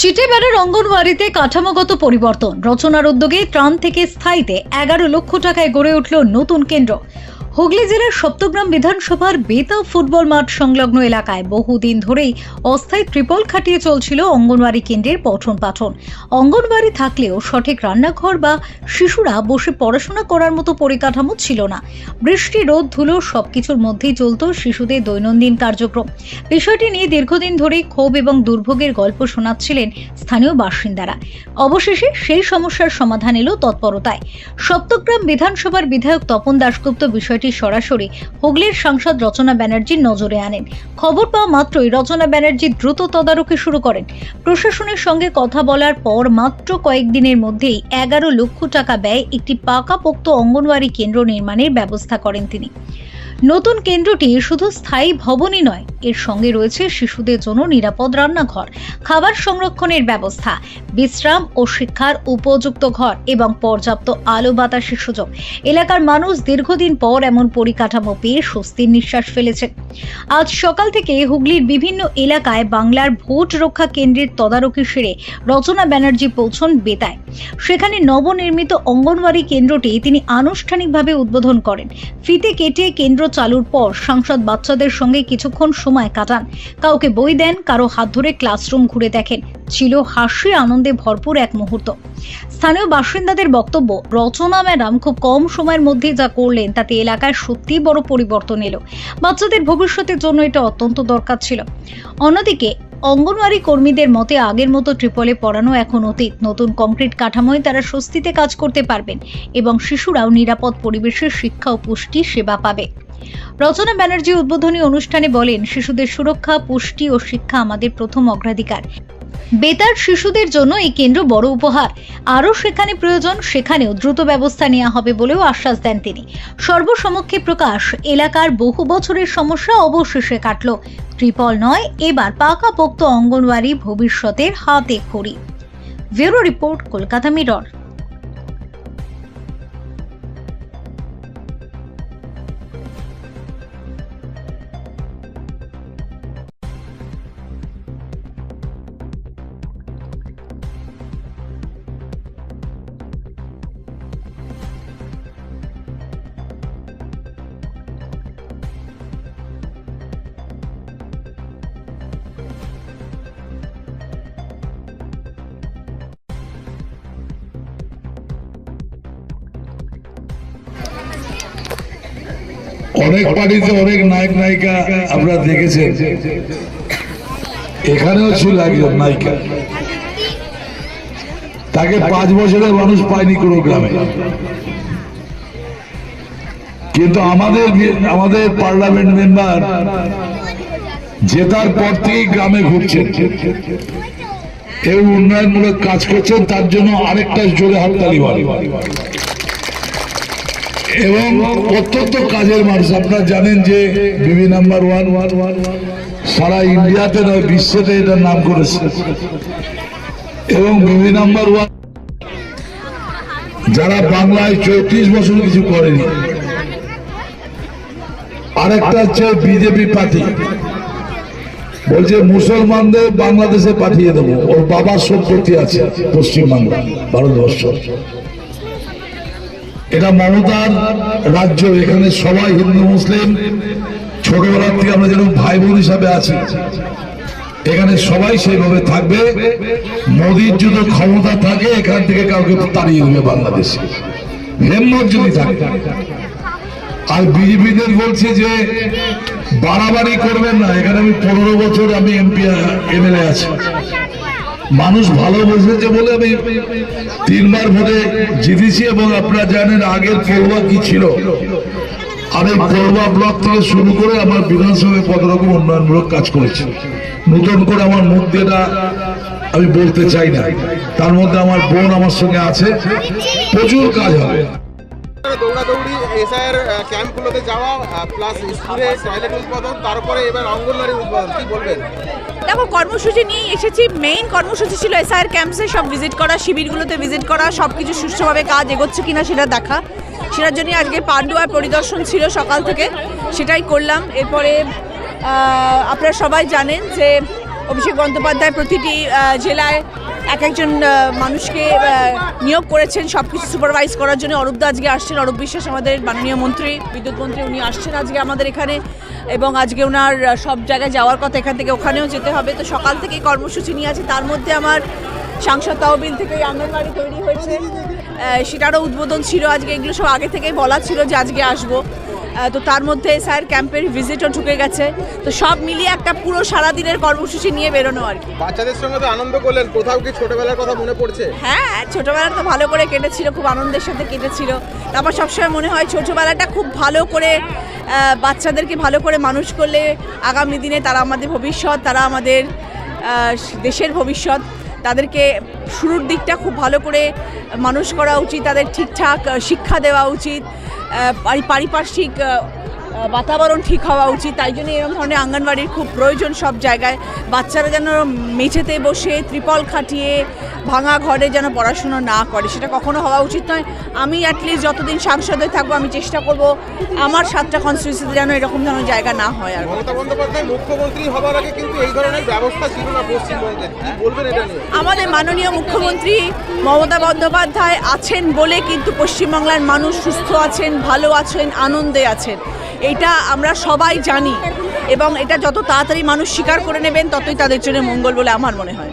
চিটেবেড়ার অঙ্গনওয়াড়িতে কাঠামোগত পরিবর্তন। রচনার উদ্যোগে ত্রাণ থেকে স্থায়ীতে এগারো লক্ষ টাকায় গড়ে উঠল নতুন কেন্দ্র। হুগলি জেলার সপ্তগ্রাম বিধানসভার বেতা ফুটবল মাঠ সংলগ্ন এলাকায় বহুদিন ধরেই অস্থায়ী ত্রিপল খাটিয়ে চলছিল অঙ্গনওয়াড়ি কেন্দ্রের পঠন পাঠন। অঙ্গনওয়াড়ি থাকলেও সঠিক রান্নাঘর বা শিশুরা বসে পড়াশোনা করার মতো পরিকাঠামো ছিল না। বৃষ্টি, রোদ, ধুলো সবকিছুর মধ্যেই চলত শিশুদের দৈনন্দিন কার্যক্রম। বিষয়টি নিয়ে দীর্ঘদিন ধরেই ক্ষোভ এবং দুর্ভোগের গল্প শোনাচ্ছিলেন স্থানীয় বাসিন্দারা। অবশেষে সেই সমস্যার সমাধান এলো তৎপরতায়। সপ্তগ্রাম বিধানসভার বিধায়ক তপন দাশগুপ্ত বিষয়টি সরাসরি হুগলির সাংসদ রচনা ব্যানার্জির নজরে আনেন। খবর পাওয়া মাত্রই রচনা ব্যানার্জি দ্রুত তদারকি শুরু করেন। প্রশাসনের সঙ্গে কথা বলার পর মাত্র কয়েকদিনের মধ্যেই এগারো লক্ষ টাকা ব্যয় একটি পাকাপোক্ত অঙ্গনওয়াড়ি কেন্দ্র নির্মাণের ব্যবস্থা করেন তিনি। নতুন কেন্দ্রটি শুধু স্থায়ী ভবনই নয়, এর সঙ্গে রয়েছে শিশুদের জন্য নিরাপদ রান্নাঘর, খাবার সংরক্ষণের ব্যবস্থা, বিশ্রাম ও শিক্ষার উপযুক্ত ঘর এবং পর্যাপ্ত আলো বাতাসের সুযোগ। এলাকার মানুষ দীর্ঘদিন পর এমন পরিকাঠামো পেয়ে স্বস্তির নিঃশ্বাস ফেলেছে। আজ সকাল থেকে হুগলির বিভিন্ন এলাকায় বাংলার ভোট রক্ষা কেন্দ্রের তদারকি সেরে রচনা ব্যানার্জি পৌঁছন বেতায়। সেখানে নবনির্মিত অঙ্গনওয়াড়ি কেন্দ্রটি তিনি আনুষ্ঠানিকভাবে উদ্বোধন করেন। ফিতে কেটে কেন্দ্র চালুর পর সাংসদ বাচ্চাদের সঙ্গে কিছুক্ষণ সময় কাটান। কাউকে বই দেন, কারও হাত ধরে ক্লাসরুম ঘুরে দেখেন। ছিল হাসি, আনন্দে ভরপুর এক মুহূর্ত। স্থানীয় বাসিন্দাদের বক্তব্য, রচনা ম্যাডাম খুব কম সময়ের মধ্যে যা করলেন, তাতে এলাকায় সত্যিই বড় পরিবর্তন এলো। বাচ্চাদের ভবিষ্যতের জন্য এটা অত্যন্ত দরকার ছিল। অন্যদিকে, অঙ্গনওয়াড়ি কর্মীদের মতে আগের মতো ট্রিপলে পড়ানো এখন অতীত। নতুন কংক্রিট কাঠামোয় তারা স্বস্তিতে কাজ করতে পারবেন এবং শিশুরাও নিরাপদ পরিবেশে শিক্ষা ও পুষ্টি সেবা পাবে। রচনা ব্যানার্জি উদ্বোধনী অনুষ্ঠানে বলেন, শিশুদের সুরক্ষা, পুষ্টি ও শিক্ষা আমাদের প্রথম অগ্রাধিকার। বেতার শিশুদের জন্য এই কেন্দ্র বড় উপহার। আরও সেখানে প্রয়োজন, সেখানেও দ্রুত ব্যবস্থা নেওয়া হবে বলেও আশ্বাস দেন তিনি। সর্বসমক্ষে প্রকাশ, এলাকার বহু বছরের সমস্যা অবশেষে কাটল। ত্রিপল নয়, এবার পাকাপোক্ত অঙ্গনওয়াড়ি ভবিষ্যতের হাতে খড়ি। Bureau report, Kolkata mirror. অনেক পার্টিতে অনেক নায়ক, নায়িকা আমরা দেখেছেন। এখানেও ছিল একজন নায়িকা। তাকে পাঁচ বছরের মানুষ পায়নি কোনো গ্রামে। কিন্তু আমাদের আমাদের পার্লামেন্ট মেম্বার জেতার পর থেকেই গ্রামে ঘুরছেন। এবং উন্নয়নমূলক কাজ করছেন, তার জন্য আরেকটা জোরে হাততালি বাড়ি এবং অত্যন্ত কাজের মানুষ। আপনারা জানেন যে BB number one one one সারা ইন্ডিয়াতে নয়, বিশ্বেতে এটার নাম করেছে। এবং বিবি নাম্বার ওয়ান যারা বাংলায় চৌত্রিশ বছর কিছু করেনি, আরেকটা হচ্ছে বিজেপি পার্টি। বলছে, মুসলমানদের বাংলাদেশে পাঠিয়ে দেবো। ওর বাবার সম্পত্তি আছে পশ্চিমবাংলা ভারতবর্ষ। এটা মমতার রাজ্য, এখানে সবাই হিন্দু, মুসলিম, ছোটবেলার থেকে আমরা যেরকম ভাই বোন হিসাবে আছি, এখানে সবাই সেইভাবে থাকবে। মোদির যদি ক্ষমতা থাকে, এখান থেকে কাউকে তাড়িয়ে দেবে বাংলাদেশে। হেম্মত যদি থাকে। আর বিজেপিদের বলছে যে, বাড়াবাড়ি করবেন না, এখানে আমি পনেরো বছর আমি এমপি, এমএলএ আছি। মানুষ ভালো বসেছে বলে আমি তিনবার ভোটে জিতেছি এবং আপনারা জানেন আগের পড়ুয়া কি ছিল? আমি পড়ুয়া ব্লক থেকে শুরু করে আমার বিধানসভায় কত রকম উন্নয়নমূলক কাজ করেছি। নতুন করে আমার মুখ দিয়ে আমি বলতে চাই না। তার মধ্যে আমার বোন আমার সঙ্গে আছে। প্রচুর কাজ হবে। দৌড়াদৌড়ি এসআইয়ের ক্যাম্পগুলোতে যাওয়া প্লাস স্কুলে টয়লেট উদ্বোধন, তারপরে এবার অঙ্গনওয়াড়ি উদ্বোধন, কি বলবেন? দেখো, কর্মসূচি নিয়ে এসেছি। মেইন কর্মসূচি ছিল এসআইআর ক্যাম্পসে সব ভিজিট করা, শিবিরগুলোতে ভিজিট করা সব কিছু সুষ্ঠুভাবে কাজ এগোচ্ছে কিনা সেটা দেখা। সেটার জন্য আজকে পান্ডুয়ার পরিদর্শন ছিল সকাল থেকে। সেটাই করলাম। এরপরে আপনারা সবাই জানেন যে অভিষেক বন্দ্যোপাধ্যায় প্রতিটি জেলায় এক একজন মানুষকে নিয়োগ করেছেন সব কিছু সুপারভাইজ করার জন্য। অরূপদা আজকে আসছেন, অরূপ বিশ্বাস আমাদের মাননীয় মন্ত্রী, বিদ্যুৎ মন্ত্রী, উনি আসছেন আজকে আমাদের এখানে। এবং আজকে ওনার সব জায়গায় যাওয়ার কথা এখান থেকে ওখানেও যেতে হবে। তো সকাল থেকে কর্মসূচি নিয়ে আছে। তার মধ্যে আমার সাংসদ তহবিল থেকে আঙ্গনবাড়ি তৈরি হয়েছে। সেটারও উদ্বোধন ছিল আজকে। এগুলো সব আগে থেকেই বলা ছিল যে আজকে আসব। তো তার মধ্যে স্যার ক্যাম্পের ভিজিটও ঢুকে গেছে। তো সব মিলিয়ে একটা পুরো সারাদিনের কর্মসূচি নিয়ে বেরোনো আর কি। বাচ্চাদের সঙ্গে তো আনন্দ করলেন কোথাও কি ছোটবেলার কথা মনে পড়ছে? হ্যাঁ ছোটবেলা তো ভালো করে কেটেছিল খুব আনন্দের সাথে কেটেছিল। তারপর সবসময় মনে হয় ছোটবেলাটা খুব ভালো করে বাচ্চাদেরকে ভালো করে মানুষ করলে আগামী দিনে তারা আমাদের ভবিষ্যৎ তারা আমাদের দেশের ভবিষ্যৎ তাদেরকে শুরুর দিকটা খুব ভালো করে মানুষ করা উচিত, তাদের ঠিকঠাক শিক্ষা দেওয়া উচিত পারিপার্শ্বিক বাতাবরণ ঠিক হওয়া উচিত। তাই জন্য এরকম ধরনের আঙ্গনবাড়ির খুব প্রয়োজন সব জায়গায়। বাচ্চারা যেন মেঝেতে বসে ত্রিপল খাটিয়ে ভাঙা ঘরে যেন পড়াশুনো না করে সেটা কখনো হওয়া উচিত নয়। আমি অ্যাটলিস্ট যতদিন সাংসদ থাকব আমি চেষ্টা করব আমার সাতটা কনস্টিটিউন্সিতে যেন এরকম ধরনের জায়গা না হয় আর। মুখ্যমন্ত্রী হবার আগে কিন্তু এই ধরনের ব্যবস্থা ছিল না পশ্চিমবঙ্গে বলবেন এটা আমাদের মাননীয় মুখ্যমন্ত্রী মমতা বন্দ্যোপাধ্যায় আছেন বলে কিন্তু পশ্চিমবাংলার মানুষ সুস্থ আছেন ভালো আছেন আনন্দে আছেন। এটা আমরা সবাই জানি এবং এটা যত তাড়াতাড়ি মানুষ স্বীকার করে নেবেন ততই তাদের জন্য মঙ্গল বলে আমার মনে হয়।